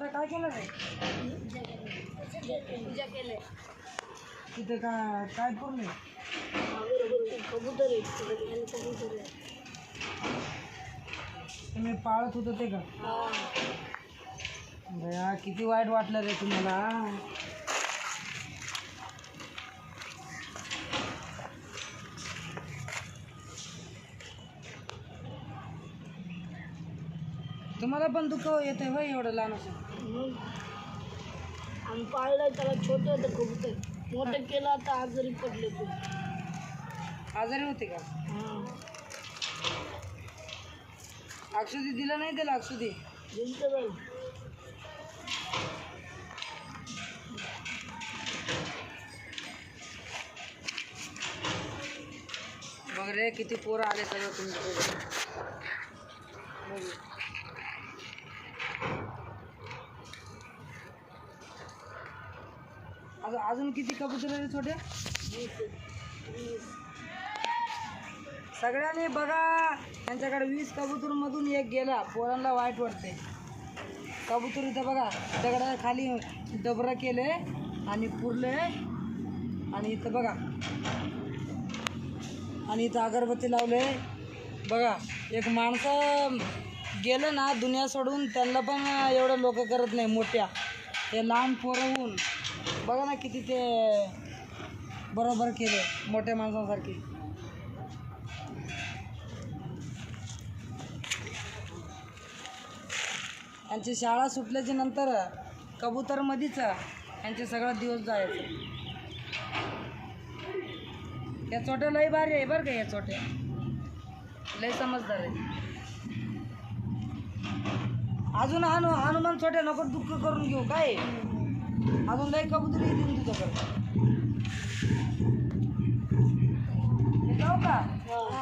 आता काय केलं रे? पूजा केले तिथे काय काय पूर्ण कबूतर कबूतर तुम्ही पाळत होतं ते का? भया किती वाईट वाटलं रे तुम्हाला. तुम्हाला पण दुःख येतंय होय एवढं लहान असं? आम्ही पाळलंय त्याला छोटं होतं कबूतर मोठं केलं आता आजारी पडले ते. आजारी होते का? अक्षुदी दिलं नाही त्याला अक्षुदी? दिलतं बाई. बघ रे किती पोरं आले सगळं तुमच्याकडे. अजून अजून किती कबूतर आहे छोटे? सगळ्यांनी बघा त्यांच्याकडे वीस कबूतर मधून एक गेला पोरांना वाईट वाटते कबूतर इथं बघा दगडा खाली डबरा केले आणि पुरले. आणि इथं बघा. आणि इथं अगरबत्ती लावले. बघा एक माणसं गेलं ना दुनिया सोडून त्यांना पण एवढं लोक करत नाही मोठ्या. ते लहान पोरं होऊन बघा ना किती ते बरोबर केले मोठ्या माणसांसारखी. यांची शाळा सुटल्याच्या नंतर कबूतरमध्येच यांचे सगळा दिवस जायचं. या चोट्या लय भारी आहे बरं का या चोट्या लय समजदार आहे. अजून हनु हनुमान छोट्या नको दुःख करून घेऊ काय? अजून लय कबूतर येतील तुझ्याकडे. जाऊ का? हो.